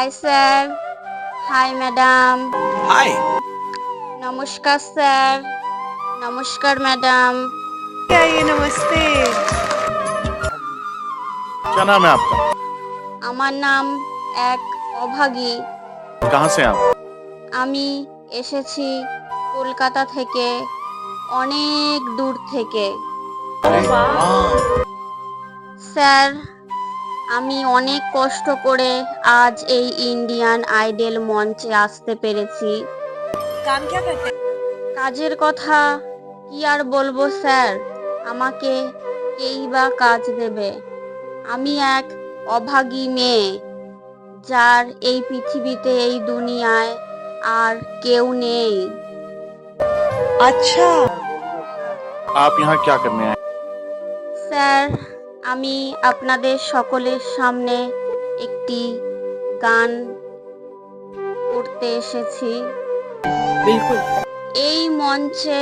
Sir hi madam हाय নমস্কার sir নমস্কার madam आइए नमस्ते क्या नाम है आपका আমার নাম এক অভাগী कहाँ से हैं आप আমি এসেছি কলকাতা থেকে অনেক দূর থেকে স্যার আমি অনেক কষ্ট করে আজ এই ইন্ডিয়ান আইডল মঞ্চে আসতে পেরেছি काम क्या करते हैं কাজের কথা কি আর বলবো স্যার আমাকে কেই বা কাজ দেবে আমি এক অভাগী মেয়ে যার এই পৃথিবীতে এই দুনিয়ায় আর কেউ নেই अच्छा आप यहाँ क्या करने आए স্যার আমি আপনাদের সকলের সামনে একটি গান করতে এসেছি। এই মঞ্চে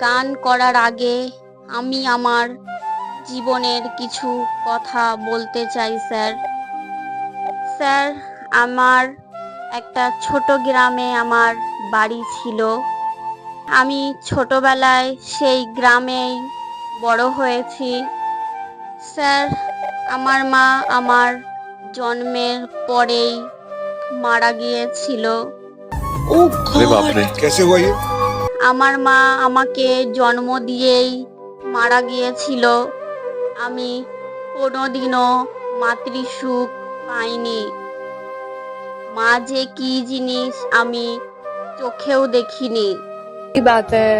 গান করার আগে আমি আমার জীবনের কিছু কথা বলতে চাই স্যার। স্যার আমার একটা ছোট গ্রামে আমার বাড়ি ছিল। আমি ছোটবেলায় সেই গ্রামেই বড় হয়েছি। স্যার আমার মা আমার জন্মের পরেই মারা গিয়েছিল ओ अरे बाप रे कैसे हुआ ये আমার মা আমাকে জন্ম দিয়েই মারা গিয়েছিল আমি কোনোদিনও মাতৃসুখ পাইনি মা যে কি জিনিস আমি চোখেও দেখিনি की बात है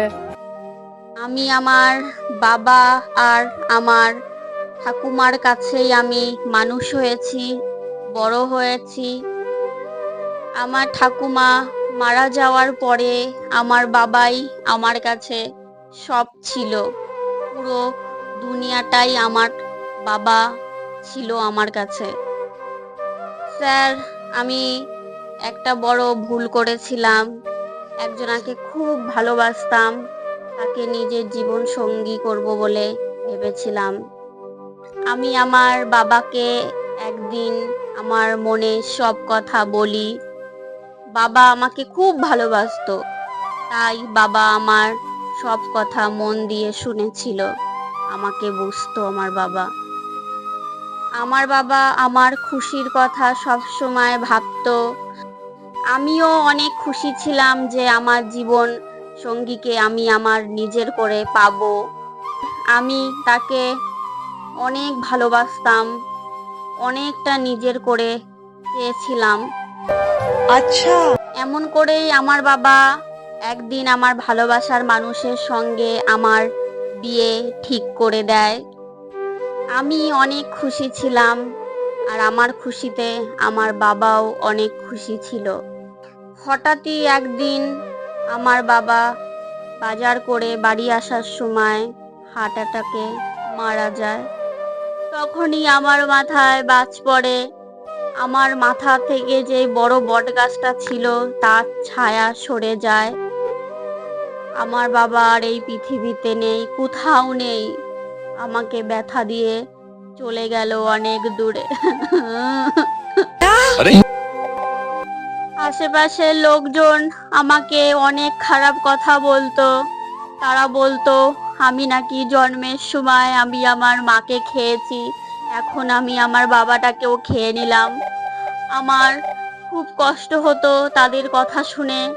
আমি আমার বাবা আর আমার ঠাকুমার কাছেই আমি মানুষ হয়েছি, বড় হয়েছি। আমার ঠাকুমা মারা যাওয়ার পরে আমার বাবাই আমার কাছে সব ছিল। পুরো দুনিয়াটাই আমার বাবা ছিল আমার কাছে। স্যার, আমি একটা বড় ভুল করেছিলাম। একজনাকে খুব ভালোবাসতাম, তাকে নিজের জীবন সঙ্গী করব বলে ভেবেছিলাম। আমি আমার বাবাকে একদিন আমার মনে সব কথা বলি। বাবা আমাকে খুব ভালোবাসতো, তাই বাবা আমার সব কথা মন দিয়ে শুনেছিল। আমাকে বুঝতো আমার বাবা। আমার বাবা আমার খুশির কথা সব সময় ভাবতো। আমিও অনেক খুশি ছিলাম যে আমার জীবন সঙ্গীকে আমি আমার নিজের করে পাবো। আমি তাকে অনেক ভালোবাসতাম অনেকটা নিজের করে চেয়েছিলাম আচ্ছা। এমন করেই আমার বাবা একদিন আমার ভালোবাসার মানুষের সঙ্গে আমার বিয়ে ঠিক করে দেয়। আমি অনেক খুশি ছিলাম আর আমার খুশিতে আমার বাবাও অনেক খুশি ছিল। হঠাৎই একদিন আমার বাবা বাজার করে বাড়ি আসার সময় হার্ট অ্যাটাকে মারা যায়। তখনই আমার মাথায় বাজ পড়ে। আমার মাথা থেকে যে বড় বট গাছটা ছিল তার ছায়া সরে যায়। আমার বাবা আর এই পৃথিবীতে নেই কোথাও নেই। আমাকে ব্যথা দিয়ে চলে গেল অনেক দূরে। আশেপাশের লোকজন আমাকে অনেক খারাপ কথা বলতো। তারা বলতো আমি নাকি জন্মের সময় আমি আমার মাকে খেয়েছি। এখন আমি আমার বাবাটাকেও খেয়ে নিলাম। আমার খুব কষ্ট হতো তাদের কথা শুনে।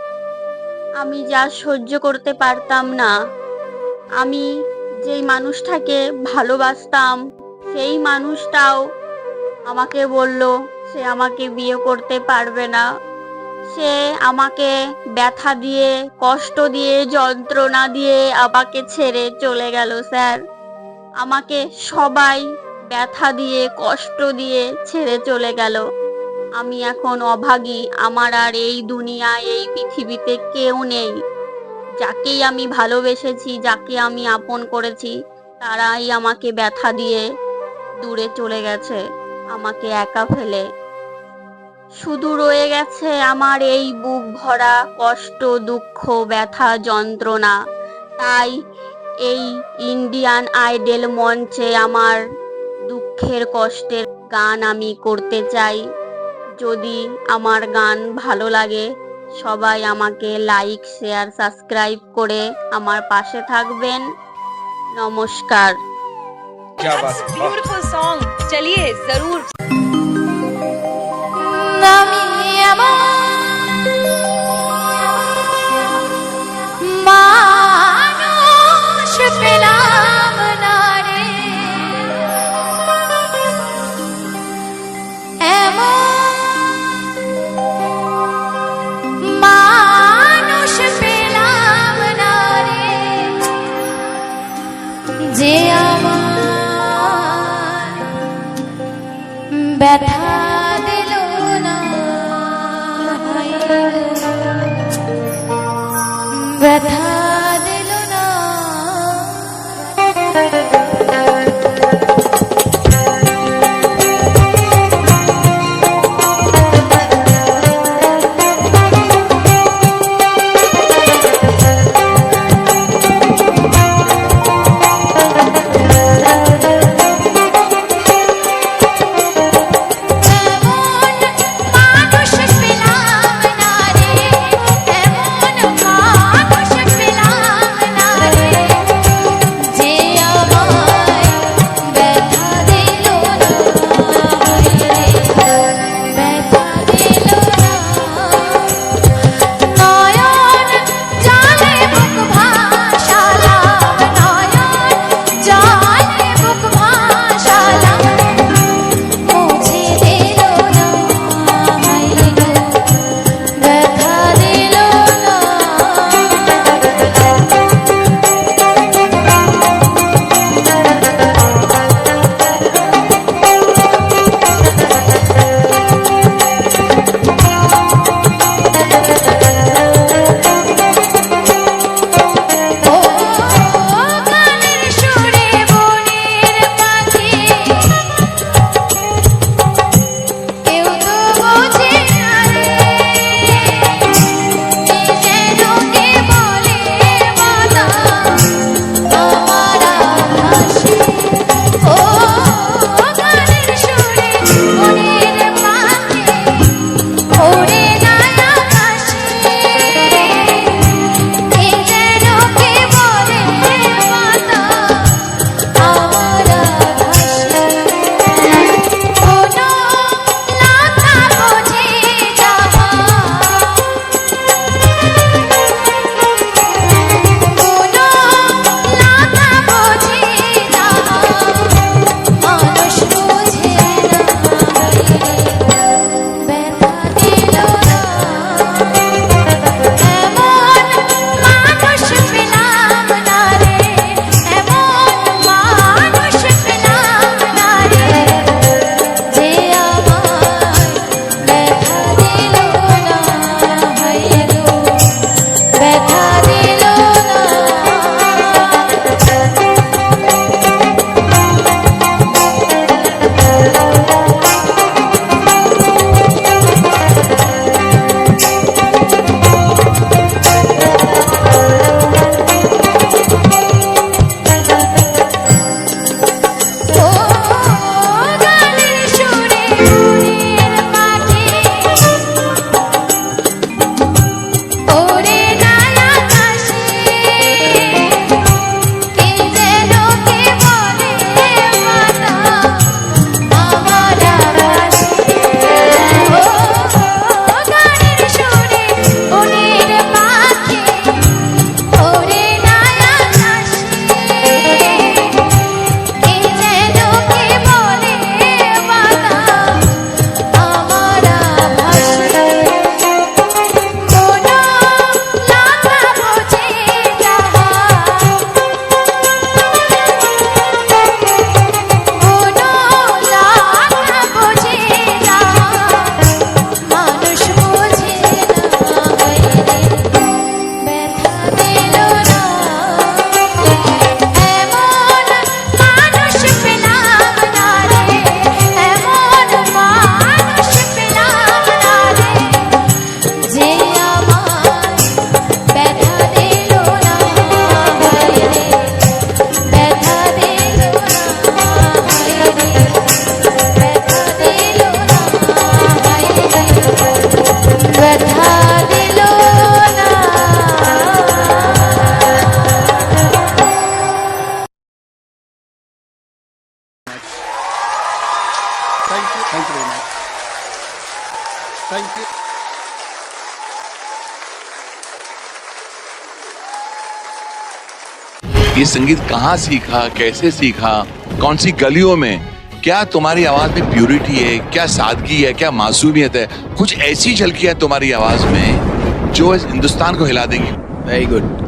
আমি যা সহ্য করতে পারতাম না। আমি যেই মানুষটাকে ভালোবাসতাম, সেই মানুষটাও আমাকে বলল, সে আমাকে বিয়ে করতে পারবে না। সে আমাকে ব্যথা দিয়ে, কষ্ট দিয়ে, যন্ত্রণা দিয়ে আমাকে ছেড়ে চলে গেল, স্যার। আমাকে সবাই ব্যথা দিয়ে, কষ্ট দিয়ে ছেড়ে চলে গেল। আমি এখন অভাগী, আমার আর এই দুনিয়ায় এই পৃথিবীতে কেউ নেই। যাকেই আমি ভালোবেসেছি, যাকে আমি আপন করেছি, তারাই আমাকে ব্যথা দিয়ে দূরে চলে গেছে, আমাকে একা ফেলে। শুধু রয়ে গেছে আমার এই বুক ভরা কষ্ট, দুঃখ, ব্যথা, যন্ত্রণা। তাই এই ইন্ডিয়ান আইডেল মঞ্চে আমার দুঃখের, কষ্টের গান আমি করতে চাই। যদি আমার গান ভালো লাগে, সবাই আমাকে লাইক, শেয়ার, সাবস্ক্রাইব করে আমার পাশে থাকবেন। নমস্কার। That's beautiful song. আমি আমার মানুষ পেলাম না রে। মানুষ পেলাম না রে। যে আমার ব্যথা थैंक यू ये संगीत कहाँ सीखा कैसे सीखा कौन सी गलियों में? क्या तुम्हारी आवाज़ में प्योरिटी है? क्या सादगी है? क्या मासूमियत है? कुछ ऐसी झलकी है तुम्हारी आवाज़ में जो इस हिंदुस्तान को हिला देगी। Very good